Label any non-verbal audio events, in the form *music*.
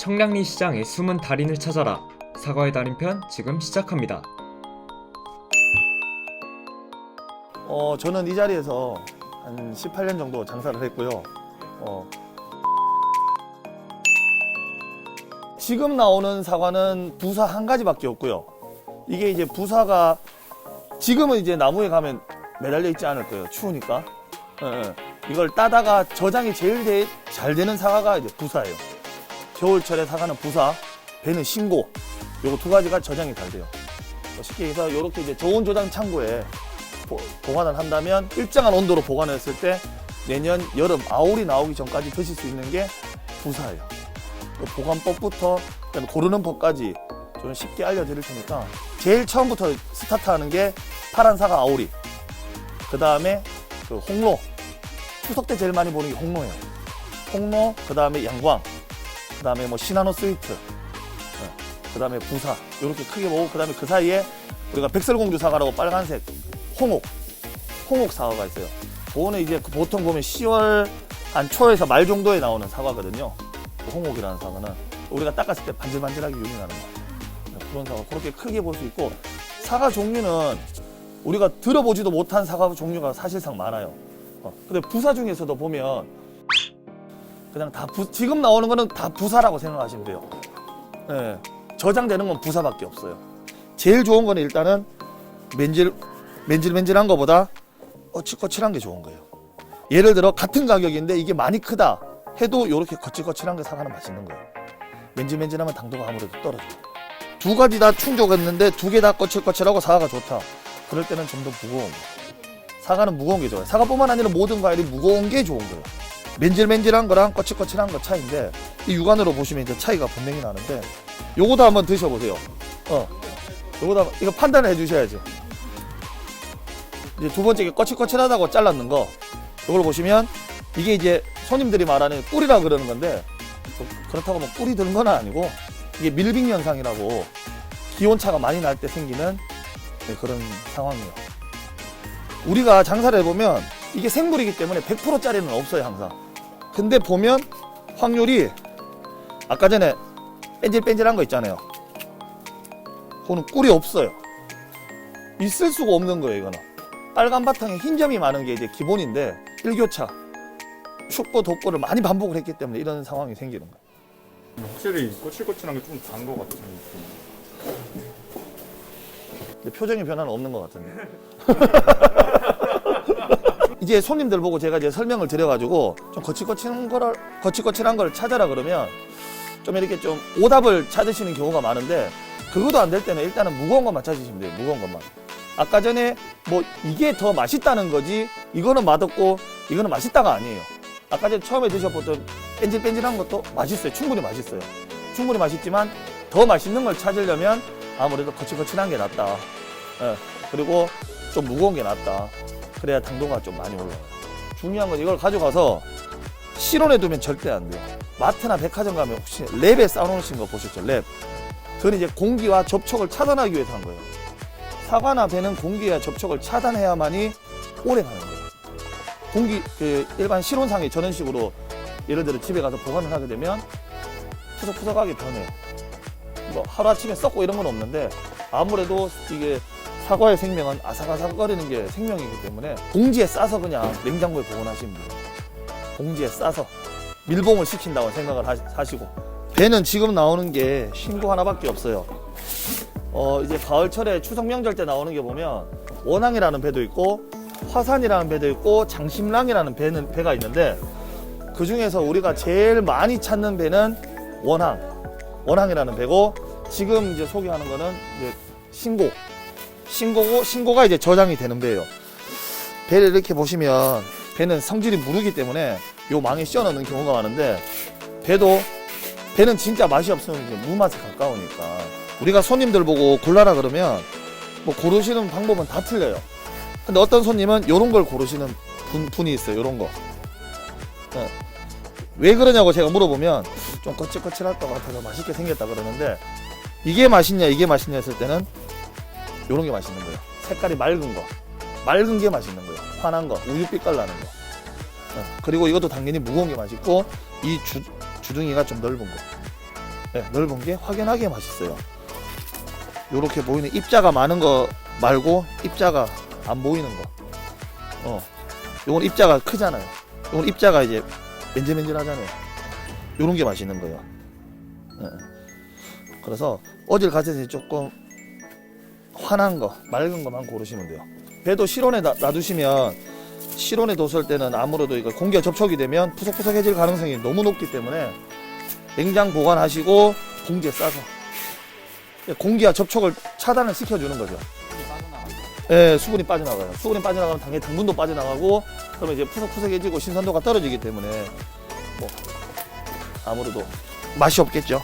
청량리 시장의 숨은 달인을 찾아라. 사과의 달인 편 지금 시작합니다. 어, 저는 이 자리에서 한 18년 정도 장사를 했고요. 어, 지금 나오는 사과는 부사 한 가지밖에 없고요. 이게 이제 부사가 지금은 이제 나무에 가면 매달려 있지 않을 거예요. 추우니까. 예, 예. 이걸 따다가 저장이 제일 되- 잘 되는 사과가 이제 부사예요. 겨울철에 사과는 부사, 배는 신고. 요거 두 가지가 저장이 잘 돼요. 어, 쉽게 해서 이렇게 이제 좋은 저장 창고에 보- 보관을 한다면 일정한 온도로 보관을 했을 때 내년 여름 아울이 나오기 전까지 드실 수 있는 게 부사예요. 그 보관법부터 고르는 법까지 저는 쉽게 알려드릴 테니까 제일 처음부터 스타트하는 게 파란 사과 아오리 그 다음에 그 홍로 추석 때 제일 많이 보는 게 홍로예요. 홍로 그 다음에 양광 그 다음에 뭐 시나노 스위트 그 다음에 부사 이렇게 크게 보고 그 다음에 그 사이에 우리가 백설공주 사과라고 빨간색 홍옥 홍옥 사과가 있어요. 그거는 이제 그 보통 보면 10월 한 초에서 말 정도에 나오는 사과거든요. 그 홍옥이라는 사과는 우리가 닦았을 때 반질반질하게 윤이 나는 거 그런 사과 그렇게 크게 볼 수 있고 사과 종류는 우리가 들어보지도 못한 사과 종류가 사실상 많아요. 어, 근데 부사 중에서도 보면 그냥 다 부- 지금 나오는 거는 다 부사라고 생각하시면 돼요. 예, 저장되는 건 부사밖에 없어요. 제일 좋은 거는 일단은 맨질 맨질맨질한 거보다 거칠거칠한 게 좋은 거예요. 예를 들어 같은 가격인데 이게 많이 크다 해도 이렇게 거칠거칠한 게 사과는 맛있는 거예요. 맨질맨질하면 당도가 아무래도 떨어져요. 두 가지 다 충족했는데 두 개 다 거칠거칠하고 사과가 좋다. 그럴 때는 좀 더 무거운 거. 사과는 무거운 게 좋아요. 사과뿐만 아니라 모든 과일이 무거운 게 좋은 거예요. 맨질맨질한 거랑 거칠거칠한 거 차이인데 이 육안으로 보시면 이제 차이가 분명히 나는데 요거도 한번 드셔보세요. 어, 요거도 한번, 이거 판단을 해주셔야지. 이제 두 번째 게 거칠거칠하다고 잘랐는 거 이걸 보시면 이게 이제 손님들이 말하는 꿀이라 그러는 건데 그- 그렇다고 뭐 꿀이 드는 건 아니고 이게 밀빙 현상이라고 기온차가 많이 날 때 생기는 네, 그런 상황이에요. 우리가 장사를 해보면 이게 생물이기 때문에 100%짜리는 없어요 항상. 근데 보면 확률이 아까 전에 뺀질뺀질한 거 있잖아요. 그거는 꿀이 없어요. 있을 수가 없는 거예요 이거는. 빨간 바탕에 흰 점이 많은 게 이제 기본인데 일교차 춥고 덥고를 많이 반복을 했기 때문에 이런 상황이 생기는 거예요. 확실히 꼬칠꼬칠한 게좀단것 같은 느낌. 근데 표정의 변화는 없는 것 같은데. *laughs* 이제 손님들 보고 제가 이제 설명을 드려가지고 좀 거칠거칠한 거를 거칠거칠한 걸 찾아라 그러면 좀 이렇게 좀 오답을 찾으시는 경우가 많은데 그것도 안 될 때는 일단은 무거운 것만 찾으시면 돼요. 무거운 것만. 아까 전에 뭐 이게 더 맛있다는 거지 이거는 맛없고 이거는 맛있다가 아니에요. 아까 전에 처음에 드셔보던 뺀질뺀질한 것도 맛있어요. 충분히 맛있어요. 충분히 맛있지만 더 맛있는 걸 찾으려면 아무래도 거칠거칠한 게 낫다. 예, 그리고 좀 무거운 게 낫다. 그래야 당도가 좀 많이 올라가요. 중요한 건 이걸 가져가서 실온에 두면 절대 안 돼요. 마트나 백화점 가면 혹시 랩에 싸놓으신 거 보셨죠? 랩. 그건 이제 공기와 접촉을 차단하기 위해서 한 거예요. 사과나 배는 공기와 접촉을 차단해야만이 오래 가는 거예요. 공기, 그 일반 실온상에 저런 식으로 예를 들어 집에 가서 보관을 하게 되면 푸석푸석하게 변해요. 뭐 하루아침에 썩고 이런 건 없는데 아무래도 이게 사과의 생명은 아삭아삭거리는 게 생명이기 때문에 봉지에 싸서 그냥 냉장고에 보관하시면 돼요. 봉지에 싸서 밀봉을 시킨다고 생각을 하- 하시고 배는 지금 나오는 게 신고 하나밖에 없어요. 어 이제 가을철에 추석 명절 때 나오는 게 보면 원항이라는 배도 있고 화산이라는 배도 있고 장심랑이라는 배는 배가 있는데 그 중에서 우리가 제일 많이 찾는 배는 원항 원항이라는 배고 지금 이제 소개하는 거는 이제 신고 신고고 신고가 이제 저장이 되는 배예요. 배를 이렇게 보시면 배는 성질이 무르기 때문에 요 망에 씌워 넣는 경우가 많은데 배도 배는 진짜 맛이 없으면 이제 무맛에 가까우니까 우리가 손님들 보고 골라라 그러면 뭐 고르시는 방법은 다 틀려요. 근데 어떤 손님은 요런 걸 고르시는 분, 분이 있어요. 요런 거. 네. 왜 그러냐고 제가 물어보면 좀 거칠거칠할 것 같아서 맛있게 생겼다 그러는데 이게 맛있냐 이게 맛있냐 했을 때는 요런 게 맛있는 거예요. 색깔이 맑은 거. 맑은 게 맛있는 거예요. 환한 거, 우유 빛깔 나는 거. 어, 그리고 이것도 당연히 무거운 게 맛있고 이 주, 주둥이가 좀 넓은 거. 네, 넓은 게 확연하게 맛있어요. 요렇게 보이는 입자가 많은 거 말고 입자가 안 보이는 거. 어. 요건 입자가 크잖아요. 요건 입자가 이제 맨질맨질하잖아요. 요런 게 맛있는 거예요. 예. 그래서 어딜 가셔서 조금 환한 거, 맑은 거만 고르시면 돼요. 배도 실온에 놔- 놔두시면 실온에 뒀을 때는 아무래도 이거 공기가 접촉이 되면 푸석푸석해질 가능성이 너무 높기 때문에 냉장 보관하시고 봉지에 싸서 공기와 접촉을 차단을 시켜주는 거죠. 예, 수분이 빠져나가요. 수분이 빠져나가면 당연히 당분도 빠져나가고 그러면 이제 푸석푸석해지고 신선도가 떨어지기 때문에 뭐 아무래도 맛이 없겠죠.